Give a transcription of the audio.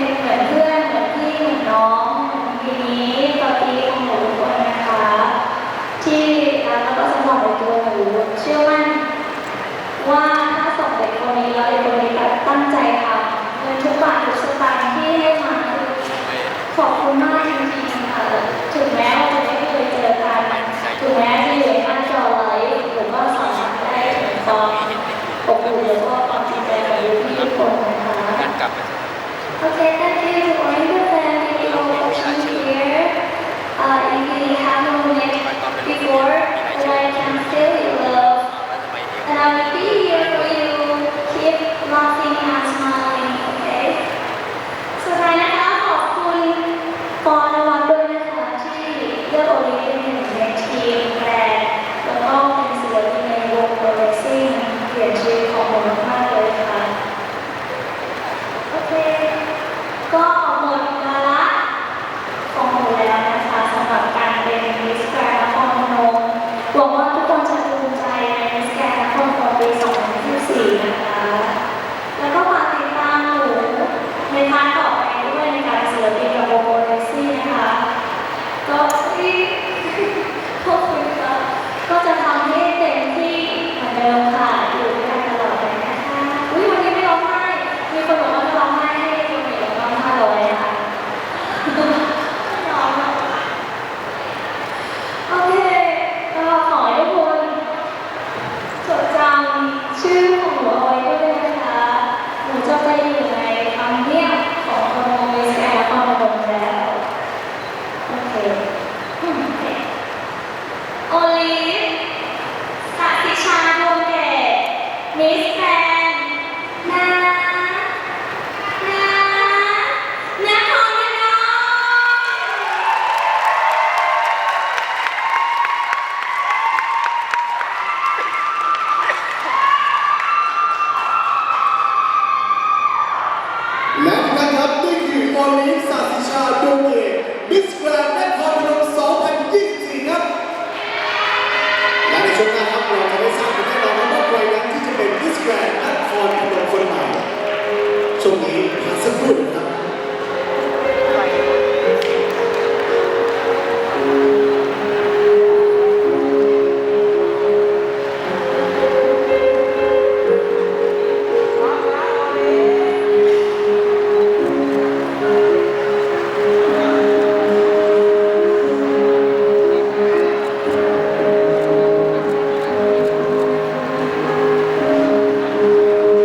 เหมือนเพื่อนเหมือนพี่เหมือนน้องทีนี้ตอนนี้ของหนูทุกคนะคะ ที่แล้วก็สมองในตัวหนูเชื่อมั่ว่าถ้าส่งเด็กคนี้แล้วเด็กคนนี้ตั้งใจทำเงินทุกบาททุกสตางค์ที่ให้มาคือขอบคุณมากจริงๆค่ะถึงแม้ว่าไม่เคยเจอกันถึงแม้จะอยู่ใหน้าจอไลฟ์หรือว่าสอนได้ตอนอบอุ่นหรือว่ามงใจกับลูกพี่ทุนะคะ Okay,